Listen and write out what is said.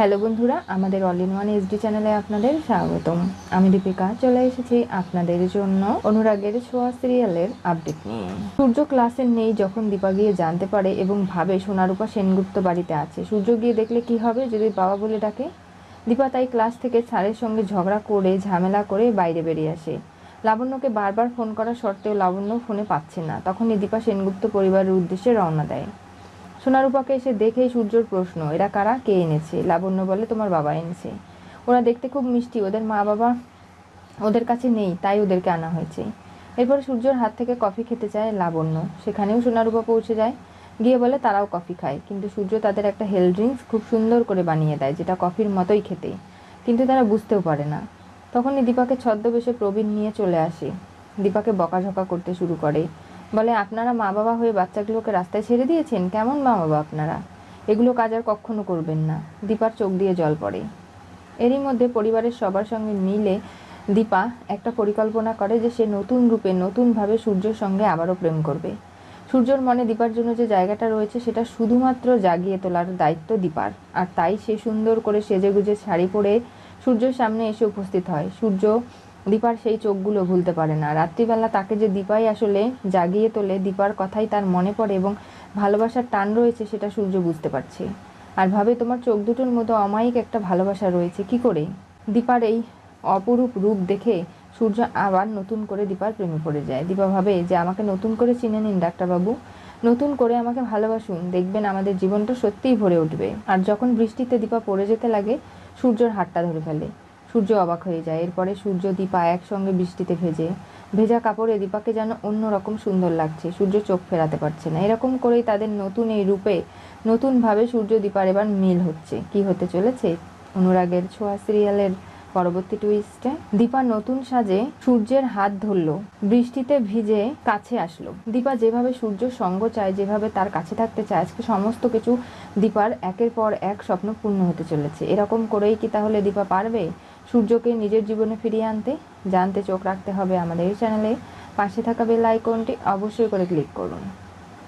Hello বন্ধুরা আমাদের all in one SD চ্যানেলে আপনাদের স্বাগতম। আমি দীপিকা চলে এসেছি আপনাদের জন্য অনুরাগের ছোঁয়া সিরিয়ালের আপডেট নিয়ে। সূর্য ক্লাসে নেই যখন দীপা গিয়ে জানতে পারে এবং ভাবে সোনারূপা সেনগুপ্ত বাড়িতে আছে। সূর্য গিয়ে দেখলে কি হবে যদি বাবা বলে ডাকে? দীপা তাই ক্লাস থেকে স্যারের সঙ্গে ঝগড়া করে ঝামেলা করে বাইরে বেরিয়ে আসে। লাবণ্যকে বারবার ফোন করা সত্ত্বেও লাবণ্য ফোনে পাচ্ছে না। তখনই দীপা সেনগুপ্ত পরিবারের উদ্দেশ্যে রওনা দেয়। সোনারূপাকে এসে দেখেই সূর্যর প্রশ্ন, এরা কারা? কে এনেছে? লাবণ্য বলে, তোমার বাবা এনেছে। ওরা দেখতে খুব মিষ্টি, ওদের মা বাবা ওদের কাছে নেই, তাই ওদেরকে আনা হয়েছে। এরপর সূর্যর হাত থেকে কফি খেতে চায় লাবণ্য। সেখানেও সোনারূপা পৌঁছে যায়। গিয়ে বলে, তারাও কফি খায়। কিন্তু সূর্য তাদের একটা হেল ড্রিঙ্কস খুব সুন্দর করে বানিয়ে দেয়, যেটা কফির মতোই খেতে। কিন্তু তারা বুঝতেও পারে না। তখনই দীপাকে ছদ্মবেশে প্রবীণ নিয়ে চলে আসে। দীপাকে বকাঝকা করতে শুরু করে। বলে, আপনারা মা বাবা হয়ে বাচ্চাগুলোকে রাস্তায় ছেড়ে দিয়েছেন? কেমন মা বাবা আপনারা? এগুলো কাজ আর কখনো করবেন না। দীপার চোখ দিয়ে জল পড়ে। এরই মধ্যে পরিবারের সবার সঙ্গে মিলে দীপা একটা পরিকল্পনা করে যে সে নতুন রূপে, নতুনভাবে সূর্যের সঙ্গে আবারও প্রেম করবে। সূর্যর মনে দীপার জন্য যে জায়গাটা রয়েছে, সেটা শুধুমাত্র জাগিয়ে তোলার দায়িত্ব দীপার। আর তাই সে সুন্দর করে সেজেগুজে শাড়ি পরে সূর্যের সামনে এসে উপস্থিত হয়। সূর্য দীপার সেই চোখগুলো ভুলতে পারে না। রাত্রিবেলা তাকে যে দীপাই আসলে জাগিয়ে তোলে, দীপার কথাই তার মনে পড়ে এবং ভালোবাসার টান রয়েছে সেটা সূর্য বুঝতে পারছে। আর ভাবে তোমার চোখ দুটোর মতো অমায়িক একটা ভালোবাসা রয়েছে, কি করে? দীপার এই অপরূপ রূপ দেখে সূর্য আবার নতুন করে দীপার প্রেমে পড়ে যায়। দীপা ভাবে যে আমাকে নতুন করে চিনে নিন ডাক্তারবাবু। নতুন করে আমাকে ভালোবাসুন, দেখবেন আমাদের জীবনটা সত্যিই ভরে উঠবে। আর যখন বৃষ্টিতে দীপা পড়ে যেতে লাগে, সূর্যর হাতটা ধরে ফেলে। সূর্য অবাক হয়ে যায়। এরপরে সূর্য দীপা একসঙ্গে বৃষ্টিতে ভেজে, ভেজা কাপড়ে দীপাকে যেন অন্যরকম সুন্দর লাগছে। সূর্য চোখ ফেরাতে পারছে না। এরকম করেই তাদের নতুন এই রূপে, নতুনভাবে সূর্য দীপার এবার মিল হচ্ছে। কি হতে চলেছে? অনুরাগের ছোঁয়া সিরিয়ালের পরবর্তী টুইস্টে দীপা নতুন সাজে সূর্যের হাত ধরলো। বৃষ্টিতে ভিজে কাছে আসলো। দীপা যেভাবে সূর্য সঙ্গ চায়, যেভাবে তার কাছে থাকতে চায়, আজকে সমস্ত কিছু দীপার একের পর এক স্বপ্ন পূর্ণ হতে চলেছে। এরকম করেই কি তাহলে দীপা পারবে? সূর্যকে নিজের জীবনে ফিরিয়ে আনতে, জানতে চোখ রাখতে হবে আমাদের এই চ্যানেলে। পাশে থাকা বেল আইকনটি অবশ্যই করে ক্লিক করুন।